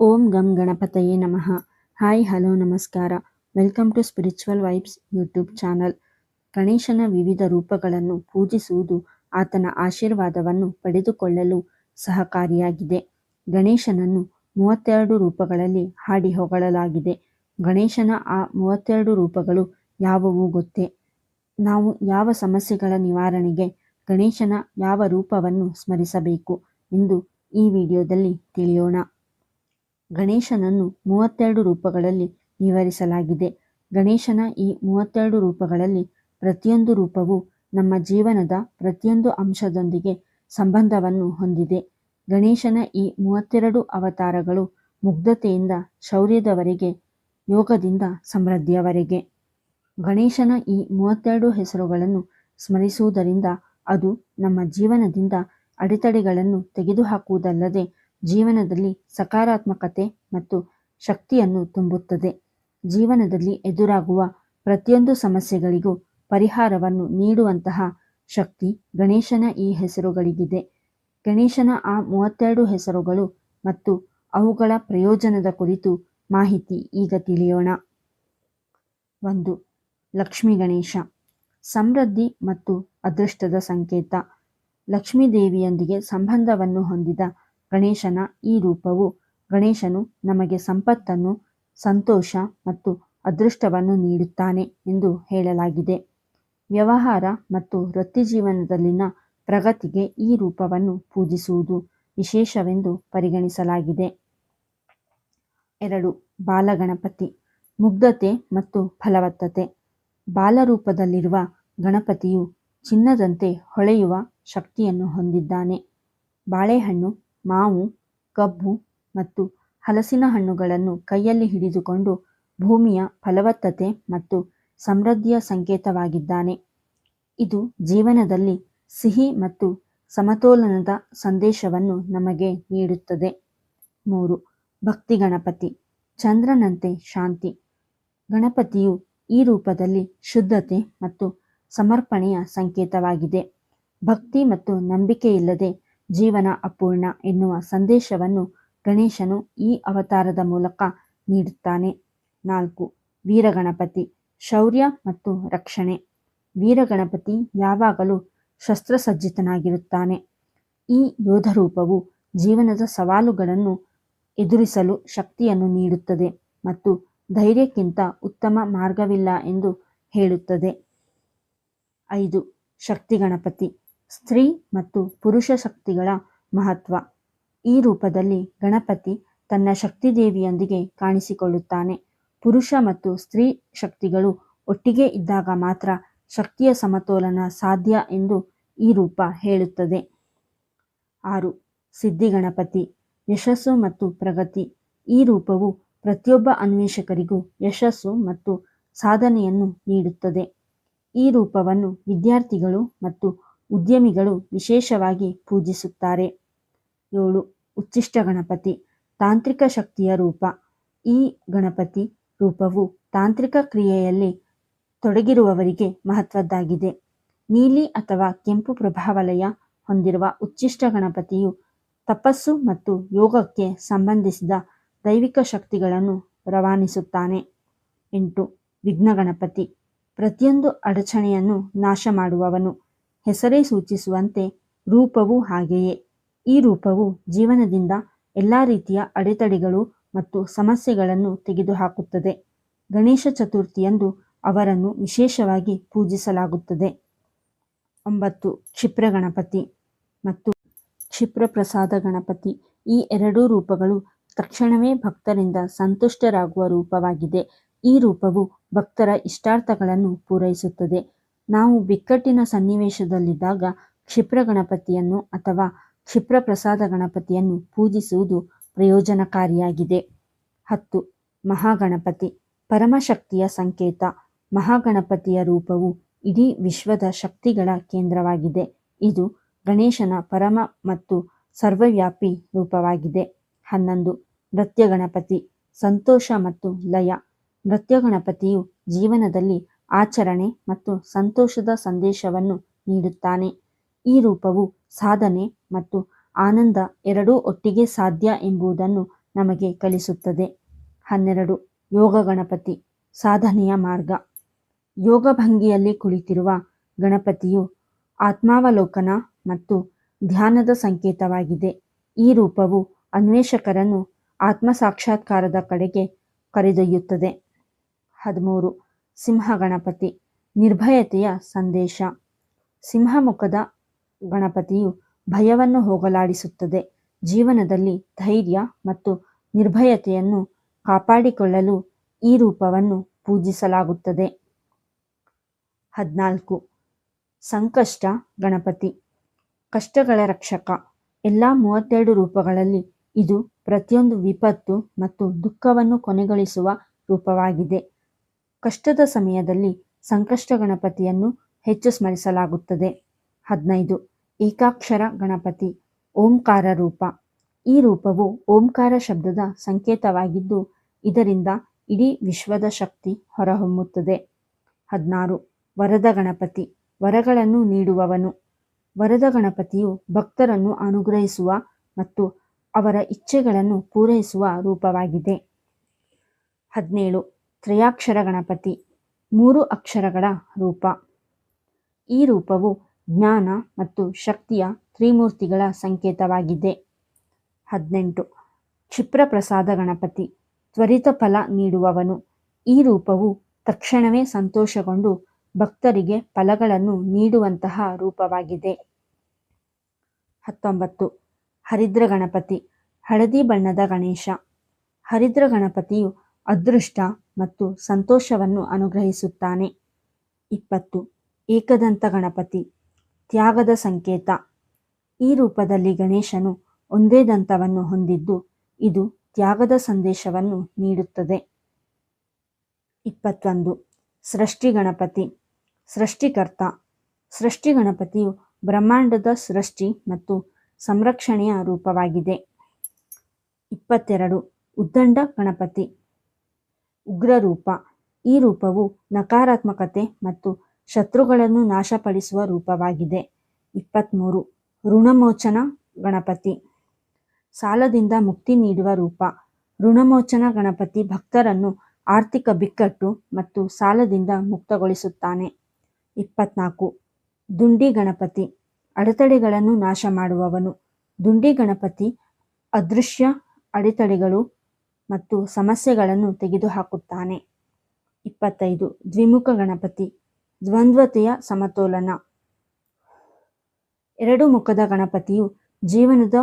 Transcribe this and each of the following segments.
ಓಂ ಗಂ ಗಣಪತಯೇ ನಮಃ. ಹಾಯ್, ಹಲೋ, ನಮಸ್ಕಾರ. Welcome to spiritual vibes YouTube channel. ಗಣೇಶನ ವಿವಿಧ ರೂಪಗಳನ್ನು ಪೂಜಿಸುವುದು ಆತನ ಆಶೀರ್ವಾದವನ್ನು ಪಡೆದುಕೊಳ್ಳಲು ಸಹಕಾರಿಯಾಗಿದೆ. ಗಣೇಶನನ್ನು ಮೂವತ್ತೆರಡು ರೂಪಗಳಲ್ಲಿ ಹಾಡಿ ಹೊಗಳಲಾಗಿದೆ. ಗಣೇಶನ ಆ ಮೂವತ್ತೆರಡು ರೂಪಗಳು ಯಾವುವು ಗೊತ್ತೇ? ನಾವು ಯಾವ ಸಮಸ್ಯೆಗಳ ನಿವಾರಣೆಗೆ ಗಣೇಶನ ಯಾವ ರೂಪವನ್ನು ಸ್ಮರಿಸಬೇಕು ಎಂದು ಈ ವಿಡಿಯೋದಲ್ಲಿ ತಿಳಿಯೋಣ. ಗಣೇಶನನ್ನು ಮೂವತ್ತೆರಡು ರೂಪಗಳಲ್ಲಿ ವಿವರಿಸಲಾಗಿದೆ ಗಣೇಶನ ಈ ಮೂವತ್ತೆರಡು ರೂಪಗಳಲ್ಲಿ ಪ್ರತಿಯೊಂದು ರೂಪವು ನಮ್ಮ ಜೀವನದ ಪ್ರತಿಯೊಂದು ಅಂಶದೊಂದಿಗೆ ಸಂಬಂಧವನ್ನು ಹೊಂದಿದೆ. ಗಣೇಶನ ಈ ಮೂವತ್ತೆರಡು ಅವತಾರಗಳು ಮುಗ್ಧತೆಯಿಂದ ಶೌರ್ಯದವರೆಗೆ, ಯೋಗದಿಂದ ಸಮೃದ್ಧಿಯವರೆಗೆ. ಗಣೇಶನ ಈ ಮೂವತ್ತೆರಡು ಹೆಸರುಗಳನ್ನು ಸ್ಮರಿಸುವುದರಿಂದ ಅದು ನಮ್ಮ ಜೀವನದಿಂದ ಅಡೆತಡೆಗಳನ್ನು ತೆಗೆದುಹಾಕುವುದಲ್ಲದೆ ಜೀವನದಲ್ಲಿ ಸಕಾರಾತ್ಮಕತೆ ಮತ್ತು ಶಕ್ತಿಯನ್ನು ತುಂಬುತ್ತದೆ. ಜೀವನದಲ್ಲಿ ಎದುರಾಗುವ ಪ್ರತಿಯೊಂದು ಸಮಸ್ಯೆಗಳಿಗೂ ಪರಿಹಾರವನ್ನು ನೀಡುವಂತಹ ಶಕ್ತಿ ಗಣೇಶನ ಈ ಹೆಸರುಗಳಿಗಿದೆ. ಗಣೇಶನ ಆ ಮೂವತ್ತೆರಡು ಹೆಸರುಗಳು ಮತ್ತು ಅವುಗಳ ಪ್ರಯೋಜನದ ಕುರಿತು ಮಾಹಿತಿ ಈಗ ತಿಳಿಯೋಣ. ಒಂದು, ಲಕ್ಷ್ಮೀ ಗಣೇಶ. ಸಮೃದ್ಧಿ ಮತ್ತು ಅದೃಷ್ಟದ ಸಂಕೇತ. ಲಕ್ಷ್ಮೀ ದೇವಿಯೊಂದಿಗೆ ಸಂಬಂಧವನ್ನು ಹೊಂದಿದ ಗಣೇಶನ ಈ ರೂಪವು. ಗಣೇಶನು ನಮಗೆ ಸಂಪತ್ತನ್ನು, ಸಂತೋಷ ಮತ್ತು ಅದೃಷ್ಟವನ್ನು ನೀಡುತ್ತಾನೆ ಎಂದು ಹೇಳಲಾಗಿದೆ. ವ್ಯವಹಾರ ಮತ್ತು ವೃತ್ತಿಜೀವನದಲ್ಲಿನ ಪ್ರಗತಿಗೆ ಈ ರೂಪವನ್ನು ಪೂಜಿಸುವುದು ವಿಶೇಷವೆಂದು ಪರಿಗಣಿಸಲಾಗಿದೆ. ಎರಡು, ಬಾಲಗಣಪತಿ. ಮುಗ್ಧತೆ ಮತ್ತು ಫಲವತ್ತತೆ. ಬಾಲರೂಪದಲ್ಲಿರುವ ಗಣಪತಿಯು ಚಿನ್ನದಂತೆ ಹೊಳೆಯುವ ಶಕ್ತಿಯನ್ನು ಹೊಂದಿದ್ದಾನೆ. ಬಾಳೆಹಣ್ಣು ಮಾವು, ಕಬ್ಬು ಮತ್ತು ಹಲಸಿನ ಹಣ್ಣುಗಳನ್ನು ಕೈಯಲ್ಲಿ ಹಿಡಿದುಕೊಂಡು ಭೂಮಿಯ ಫಲವತ್ತತೆ ಮತ್ತು ಸಮೃದ್ಧಿಯ ಸಂಕೇತವಾಗಿದ್ದಾನೆ. ಇದು ಜೀವನದಲ್ಲಿ ಸಿಹಿ ಮತ್ತು ಸಮತೋಲನದ ಸಂದೇಶವನ್ನು ನಮಗೆ ನೀಡುತ್ತದೆ. ಮೂರು, ಭಕ್ತಿ ಗಣಪತಿ. ಚಂದ್ರನಂತೆ ಶಾಂತಿ. ಗಣಪತಿಯು ಈ ರೂಪದಲ್ಲಿ ಶುದ್ಧತೆ ಮತ್ತು ಸಮರ್ಪಣೆಯ ಸಂಕೇತವಾಗಿದೆ. ಭಕ್ತಿ ಮತ್ತು ನಂಬಿಕೆಯಿಲ್ಲದೆ ಜೀವನ ಅಪೂರ್ಣ ಎನ್ನುವ ಸಂದೇಶವನ್ನು ಗಣೇಶನು ಈ ಅವತಾರದ ಮೂಲಕ ನೀಡುತ್ತಾನೆ. ನಾಲ್ಕು, ವೀರಗಣಪತಿ, ಶೌರ್ಯ ಮತ್ತು ರಕ್ಷಣೆ. ವೀರಗಣಪತಿ ಯಾವಾಗಲೂ ಶಸ್ತ್ರಸಜ್ಜಿತನಾಗಿರುತ್ತಾನೆ. ಈ ಯೋಧರೂಪವು ಜೀವನದ ಸವಾಲುಗಳನ್ನು ಎದುರಿಸಲು ಶಕ್ತಿಯನ್ನು ನೀಡುತ್ತದೆ ಮತ್ತು ಧೈರ್ಯಕ್ಕಿಂತ ಉತ್ತಮ ಮಾರ್ಗವಿಲ್ಲ ಎಂದು ಹೇಳುತ್ತದೆ. ಐದು, ಶಕ್ತಿ ಗಣಪತಿ. ಸ್ತ್ರೀ ಮತ್ತು ಪುರುಷ ಶಕ್ತಿಗಳ ಮಹತ್ವ. ಈ ರೂಪದಲ್ಲಿ ಗಣಪತಿ ತನ್ನ ಶಕ್ತಿ ದೇವಿಯೊಂದಿಗೆ ಕಾಣಿಸಿಕೊಳ್ಳುತ್ತಾನೆ. ಪುರುಷ ಮತ್ತು ಸ್ತ್ರೀ ಶಕ್ತಿಗಳು ಒಟ್ಟಿಗೆ ಇದ್ದಾಗ ಮಾತ್ರ ಶಕ್ತಿಯ ಸಮತೋಲನ ಸಾಧ್ಯ ಎಂದು ಈ ರೂಪ ಹೇಳುತ್ತದೆ. ಆರು ಸಿದ್ಧಿಗಣಪತಿ ಯಶಸ್ಸು ಮತ್ತು ಪ್ರಗತಿ. ಈ ರೂಪವು ಪ್ರತಿಯೊಬ್ಬ ಅನ್ವೇಷಕರಿಗೂ ಯಶಸ್ಸು ಮತ್ತು ಸಾಧನೆಯನ್ನು ನೀಡುತ್ತದೆ. ಈ ರೂಪವನ್ನು ವಿದ್ಯಾರ್ಥಿಗಳು ಮತ್ತು ಉದ್ಯಮಿಗಳು ವಿಶೇಷವಾಗಿ ಪೂಜಿಸುತ್ತಾರೆ. ಏಳು, ಉಚ್ಚಿಷ್ಟ ಗಣಪತಿ, ತಾಂತ್ರಿಕ ಶಕ್ತಿಯ ರೂಪ. ಈ ಗಣಪತಿ ರೂಪವು ತಾಂತ್ರಿಕ ಕ್ರಿಯೆಯಲ್ಲಿ ತೊಡಗಿರುವವರಿಗೆ ಮಹತ್ವದ್ದಾಗಿದೆ. ನೀಲಿ ಅಥವಾ ಕೆಂಪು ಪ್ರಭಾವಲಯ ಹೊಂದಿರುವ ಉಚ್ಚಿಷ್ಟ ಗಣಪತಿಯು ತಪಸ್ಸು ಮತ್ತು ಯೋಗಕ್ಕೆ ಸಂಬಂಧಿಸಿದ ದೈವಿಕ ಶಕ್ತಿಗಳನ್ನು ರವಾನಿಸುತ್ತಾನೆ. ಎಂಟು, ವಿಘ್ನ ಗಣಪತಿ. ಪ್ರತಿಯೊಂದು ಅಡಚಣೆಯನ್ನು ನಾಶ ಮಾಡುವವನು ಹೆಸರೇ ಸೂಚಿಸುವಂತೆ ರೂಪವೂ ಹಾಗೆಯೇ. ಈ ರೂಪವು ಜೀವನದಿಂದ ಎಲ್ಲ ರೀತಿಯ ಅಡೆತಡೆಗಳು ಮತ್ತು ಸಮಸ್ಯೆಗಳನ್ನು ತೆಗೆದುಹಾಕುತ್ತದೆ. ಗಣೇಶ ಚತುರ್ಥಿಯಂದು ಅವರನ್ನು ವಿಶೇಷವಾಗಿ ಪೂಜಿಸಲಾಗುತ್ತದೆ. ಒಂಬತ್ತು, ಕ್ಷಿಪ್ರ ಗಣಪತಿ ಮತ್ತು ಕ್ಷಿಪ್ರ ಪ್ರಸಾದ ಗಣಪತಿ ಈ ಎರಡೂ ರೂಪಗಳು ತಕ್ಷಣವೇ ಭಕ್ತರಿಂದ ಸಂತುಷ್ಟರಾಗುವ ರೂಪವಾಗಿದೆ. ಈ ರೂಪವು ಭಕ್ತರ ಇಷ್ಟಾರ್ಥಗಳನ್ನು ಪೂರೈಸುತ್ತದೆ. ನಾವು ಬಿಕ್ಕಟ್ಟಿನ ಸನ್ನಿವೇಶದಲ್ಲಿದ್ದಾಗ ಕ್ಷಿಪ್ರ ಗಣಪತಿಯನ್ನು ಅಥವಾ ಕ್ಷಿಪ್ರ ಪ್ರಸಾದ ಗಣಪತಿಯನ್ನು ಪೂಜಿಸುವುದು ಪ್ರಯೋಜನಕಾರಿಯಾಗಿದೆ. ಹತ್ತು, ಮಹಾಗಣಪತಿ. ಪರಮಶಕ್ತಿಯ ಸಂಕೇತ. ಮಹಾಗಣಪತಿಯ ರೂಪವು ಇಡೀ ವಿಶ್ವದ ಶಕ್ತಿಗಳ ಕೇಂದ್ರವಾಗಿದೆ. ಇದು ಗಣೇಶನ ಪರಮ ಮತ್ತು ಸರ್ವವ್ಯಾಪಿ ರೂಪವಾಗಿದೆ. ಹನ್ನೊಂದು, ನೃತ್ಯ ಗಣಪತಿ. ಸಂತೋಷ ಮತ್ತು ಲಯ. ನೃತ್ಯ ಗಣಪತಿಯು ಜೀವನದಲ್ಲಿ ಆಚರಣೆ ಮತ್ತು ಸಂತೋಷದ ಸಂದೇಶವನ್ನು ನೀಡುತ್ತಾನೆ. ಈ ರೂಪವು ಸಾಧನೆ ಮತ್ತು ಆನಂದ ಎರಡೂ ಒಟ್ಟಿಗೆ ಸಾಧ್ಯ ಎಂಬುದನ್ನು ನಮಗೆ ಕಲಿಸುತ್ತದೆ. ಹನ್ನೆರಡು. ಯೋಗ ಗಣಪತಿ. ಸಾಧನೆಯ ಮಾರ್ಗ. ಯೋಗ ಭಂಗಿಯಲ್ಲಿ ಕುಳಿತಿರುವ ಗಣಪತಿಯು ಆತ್ಮಾವಲೋಕನ ಮತ್ತು ಧ್ಯಾನದ ಸಂಕೇತವಾಗಿದೆ. ಈ ರೂಪವು ಅನ್ವೇಷಕರನ್ನು ಆತ್ಮ ಸಾಕ್ಷಾತ್ಕಾರದ ಕಡೆಗೆ ಕರೆದೊಯ್ಯುತ್ತದೆ. ಹದಿಮೂರು. ಸಿಂಹ ಗಣಪತಿ ನಿರ್ಭಯತೆಯ ಸಂದೇಶ. ಸಿಂಹಮುಖದ ಗಣಪತಿಯು ಭಯವನ್ನು ಹೋಗಲಾಡಿಸುತ್ತದೆ. ಜೀವನದಲ್ಲಿ ಧೈರ್ಯ ಮತ್ತು ನಿರ್ಭಯತೆಯನ್ನು ಕಾಪಾಡಿಕೊಳ್ಳಲು ಈ ರೂಪವನ್ನು ಪೂಜಿಸಲಾಗುತ್ತದೆ. ಹದಿನಾಲ್ಕು. ಸಂಕಷ್ಟ ಗಣಪತಿ. ಕಷ್ಟಗಳ ರಕ್ಷಕ. ಎಲ್ಲ ಮೂವತ್ತೆರಡು ರೂಪಗಳಲ್ಲಿ ಇದು ಪ್ರತಿಯೊಂದು ವಿಪತ್ತು ಮತ್ತು ದುಃಖವನ್ನು ಕೊನೆಗೊಳಿಸುವ ರೂಪವಾಗಿದೆ. ಕಷ್ಟದ ಸಮಯದಲ್ಲಿ ಸಂಕಷ್ಟ ಗಣಪತಿಯನ್ನು ಹೆಚ್ಚು ಸ್ಮರಿಸಲಾಗುತ್ತದೆ. ಹದಿನೈದು. ಏಕಾಕ್ಷರ ಗಣಪತಿ, ಓಂಕಾರ ರೂಪ. ಈ ರೂಪವು ಓಂಕಾರ ಶಬ್ದದ ಸಂಕೇತವಾಗಿದ್ದು, ಇದರಿಂದ ಇಡೀ ವಿಶ್ವದ ಶಕ್ತಿ ಹೊರಹೊಮ್ಮುತ್ತದೆ. ಹದಿನಾರು. ವರದ ಗಣಪತಿ, ವರಗಳನ್ನು ನೀಡುವವನು. ವರದ ಗಣಪತಿಯು ಭಕ್ತರನ್ನು ಅನುಗ್ರಹಿಸುವ ಮತ್ತು ಅವರ ಇಚ್ಛೆಗಳನ್ನು ಪೂರೈಸುವ ರೂಪವಾಗಿದೆ. ಹದಿನೇಳು. ತ್ರಯಾಕ್ಷರ ಗಣಪತಿ, ಮೂರು ಅಕ್ಷರಗಳ ರೂಪ. ಈ ರೂಪವು ಜ್ಞಾನ ಮತ್ತು ಶಕ್ತಿಯ ತ್ರಿಮೂರ್ತಿಗಳ ಸಂಕೇತವಾಗಿದೆ. ಹದಿನೆಂಟು. ಕ್ಷಿಪ್ರಪ್ರಸಾದ ಗಣಪತಿ, ತ್ವರಿತ ಫಲ ನೀಡುವವನು. ಈ ರೂಪವು ತಕ್ಷಣವೇ ಸಂತೋಷಗೊಂಡು ಭಕ್ತರಿಗೆ ಫಲಗಳನ್ನು ನೀಡುವಂತಹ ರೂಪವಾಗಿದೆ. ಹತ್ತೊಂಬತ್ತು. ಹರಿದ್ರ ಗಣಪತಿ ಹಳದಿ ಬಣ್ಣದ ಗಣೇಶ. ಹರಿದ್ರ ಗಣಪತಿಯು ಅದೃಷ್ಟ ಮತ್ತು ಸಂತೋಷವನ್ನು ಅನುಗ್ರಹಿಸುತ್ತಾನೆ. ಇಪ್ಪತ್ತು. ಏಕದಂತ ಗಣಪತಿ. ತ್ಯಾಗದ ಸಂಕೇತ. ಈ ರೂಪದಲ್ಲಿ ಗಣೇಶನು ಒಂದೇ ದಂತವನ್ನು ಹೊಂದಿದ್ದು ಇದು ತ್ಯಾಗದ ಸಂದೇಶವನ್ನು ನೀಡುತ್ತದೆ. ಇಪ್ಪತ್ತೊಂದು. ಸೃಷ್ಟಿ ಗಣಪತಿ. ಸೃಷ್ಟಿಕರ್ತ. ಸೃಷ್ಟಿ ಗಣಪತಿಯು ಬ್ರಹ್ಮಾಂಡದ ಸೃಷ್ಟಿ ಮತ್ತು ಸಂರಕ್ಷಣೆಯ ರೂಪವಾಗಿದೆ. ಇಪ್ಪತ್ತೆರಡು. ಉದ್ದಂಡ ಗಣಪತಿ. ಉಗ್ರ ರೂಪ ಈ ರೂಪವು ನಕಾರಾತ್ಮಕತೆ ಮತ್ತು ಶತ್ರುಗಳನ್ನು ನಾಶಪಡಿಸುವ ರೂಪವಾಗಿದೆ. ಇಪ್ಪತ್ತ್ಮೂರು ಋಣಮೋಚನ ಗಣಪತಿ. ಸಾಲದಿಂದ ಮುಕ್ತಿ ನೀಡುವ ರೂಪ. ಋಣಮೋಚನ ಗಣಪತಿ ಭಕ್ತರನ್ನು ಆರ್ಥಿಕ ಬಿಕ್ಕಟ್ಟು ಮತ್ತು ಸಾಲದಿಂದ ಮುಕ್ತಗೊಳಿಸುತ್ತಾನೆ. ಇಪ್ಪತ್ನಾಲ್ಕು. ದುಂಡಿ ಗಣಪತಿ. ಅಡೆತಡೆಗಳನ್ನು ನಾಶ ಮಾಡುವವನು ದುಂಡಿ ಗಣಪತಿ, ಅದೃಶ್ಯ ಅಡೆತಡೆಗಳು ಮತ್ತು ಸಮಸ್ಯೆಗಳನ್ನು ತೆಗೆದುಹಾಕುತ್ತಾನೆ. ಇಪ್ಪತ್ತೈದು, ದ್ವಿಮುಖ ಗಣಪತಿ, ದ್ವಂದ್ವತೆಯ ಸಮತೋಲನ. ಎರಡು ಮುಖದ ಗಣಪತಿಯು ಜೀವನದ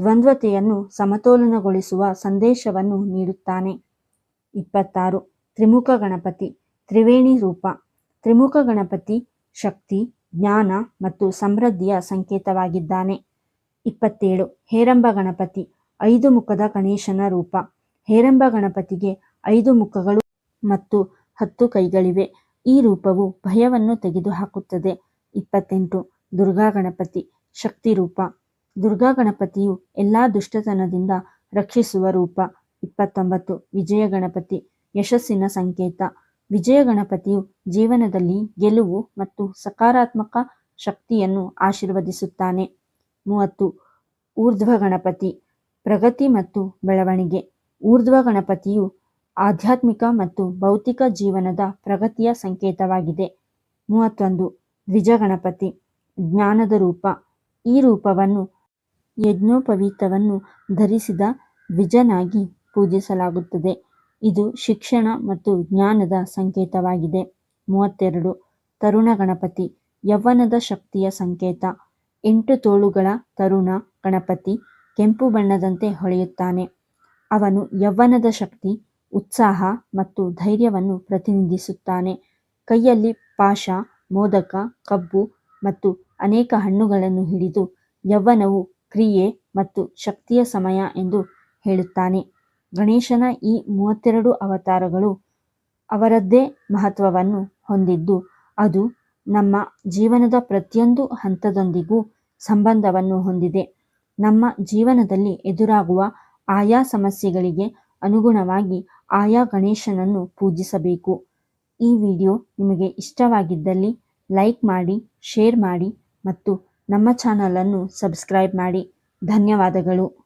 ದ್ವಂದ್ವತೆಯನ್ನು ಸಮತೋಲನಗೊಳಿಸುವ ಸಂದೇಶವನ್ನು ನೀಡುತ್ತಾನೆ. ಇಪ್ಪತ್ತಾರು, ತ್ರಿಮುಖ ಗಣಪತಿ, ತ್ರಿವೇಣಿ ರೂಪ. ತ್ರಿಮುಖ ಗಣಪತಿ ಶಕ್ತಿ, ಜ್ಞಾನ ಮತ್ತು ಸಮೃದ್ಧಿಯ ಸಂಕೇತವಾಗಿದ್ದಾನೆ. ಇಪ್ಪತ್ತೇಳು, ಹೇರಂಬ ಗಣಪತಿ, ಐದು ಮುಖದ ಗಣೇಶನ ರೂಪ. ಹೇರಂಬ ಗಣಪತಿಗೆ ಐದು ಮುಖಗಳು ಮತ್ತು ಹತ್ತು ಕೈಗಳಿವೆ. ಈ ರೂಪವು ಭಯವನ್ನು ತೆಗೆದುಹಾಕುತ್ತದೆ. ಇಪ್ಪತ್ತೆಂಟು. ದುರ್ಗಾ ಗಣಪತಿ. ಶಕ್ತಿ ರೂಪ. ದುರ್ಗಾ ಗಣಪತಿಯು ಎಲ್ಲ ದುಷ್ಟತನದಿಂದ ರಕ್ಷಿಸುವ ರೂಪ. ಇಪ್ಪತ್ತೊಂಬತ್ತು. ವಿಜಯ ಗಣಪತಿ. ಯಶಸ್ಸಿನ ಸಂಕೇತ. ವಿಜಯ ಗಣಪತಿಯು ಜೀವನದಲ್ಲಿ ಗೆಲುವು ಮತ್ತು ಸಕಾರಾತ್ಮಕ ಶಕ್ತಿಯನ್ನು ಆಶೀರ್ವದಿಸುತ್ತಾನೆ. ಮೂವತ್ತು. ಊರ್ಧ್ವ ಗಣಪತಿ. ಪ್ರಗತಿ ಮತ್ತು ಬೆಳವಣಿಗೆ. ಊರ್ಧ್ವ ಗಣಪತಿಯು ಆಧ್ಯಾತ್ಮಿಕ ಮತ್ತು ಭೌತಿಕ ಜೀವನದ ಪ್ರಗತಿಯ ಸಂಕೇತವಾಗಿದೆ. ಮೂವತ್ತೊಂದು, ದ್ವಿಜ ಗಣಪತಿ, ಜ್ಞಾನದ ರೂಪ. ಈ ರೂಪವನ್ನು ಯಜ್ಞೋಪವೀತವನ್ನು ಧರಿಸಿದ ದ್ವಿಜನಾಗಿ ಪೂಜಿಸಲಾಗುತ್ತದೆ. ಇದು ಶಿಕ್ಷಣ ಮತ್ತು ಜ್ಞಾನದ ಸಂಕೇತವಾಗಿದೆ. ಮೂವತ್ತೆರಡು, ತರುಣ ಗಣಪತಿ, ಯೌವನದ ಶಕ್ತಿಯ ಸಂಕೇತ. ಎಂಟು ತೋಳುಗಳ ತರುಣ ಗಣಪತಿ ಕೆಂಪು ಬಣ್ಣದಂತೆ ಹೊಳೆಯುತ್ತಾನೆ. ಅವನು ಯೌವನದ ಶಕ್ತಿ, ಉತ್ಸಾಹ ಮತ್ತು ಧೈರ್ಯವನ್ನು ಪ್ರತಿನಿಧಿಸುತ್ತಾನೆ. ಕೈಯಲ್ಲಿ ಪಾಶ ಮೋದಕ, ಕಬ್ಬು ಮತ್ತು ಅನೇಕ ಹಣ್ಣುಗಳನ್ನು ಹಿಡಿದು ಯೌವನವು ಕ್ರಿಯೆ ಮತ್ತು ಶಕ್ತಿಯ ಸಮಯ ಎಂದು ಹೇಳುತ್ತಾನೆ. ಗಣೇಶನ ಈ ಮೂವತ್ತೆರಡು ಅವತಾರಗಳು ಅವರದ್ದೇ ಮಹತ್ವವನ್ನು ಹೊಂದಿದ್ದು, ಅದು ನಮ್ಮ ಜೀವನದ ಪ್ರತಿಯೊಂದು ಹಂತದೊಂದಿಗೂ ಸಂಬಂಧವನ್ನು ಹೊಂದಿದೆ. ನಮ್ಮ ಜೀವನದಲ್ಲಿ ಎದುರಾಗುವ ಆಯಾ ಸಮಸ್ಯೆಗಳಿಗೆ ಅನುಗುಣವಾಗಿ ಆಯಾ ಗಣೇಶನನ್ನು ಪೂಜಿಸಬೇಕು. ಈ ವಿಡಿಯೋ ನಿಮಗೆ ಇಷ್ಟವಾಗಿದ್ದಲ್ಲಿ ಲೈಕ್ ಮಾಡಿ, ಶೇರ್ ಮಾಡಿ ಮತ್ತು ನಮ್ಮ ಚಾನಲನ್ನು ಸಬ್ಸ್ಕ್ರೈಬ್ ಮಾಡಿ. ಧನ್ಯವಾದಗಳು.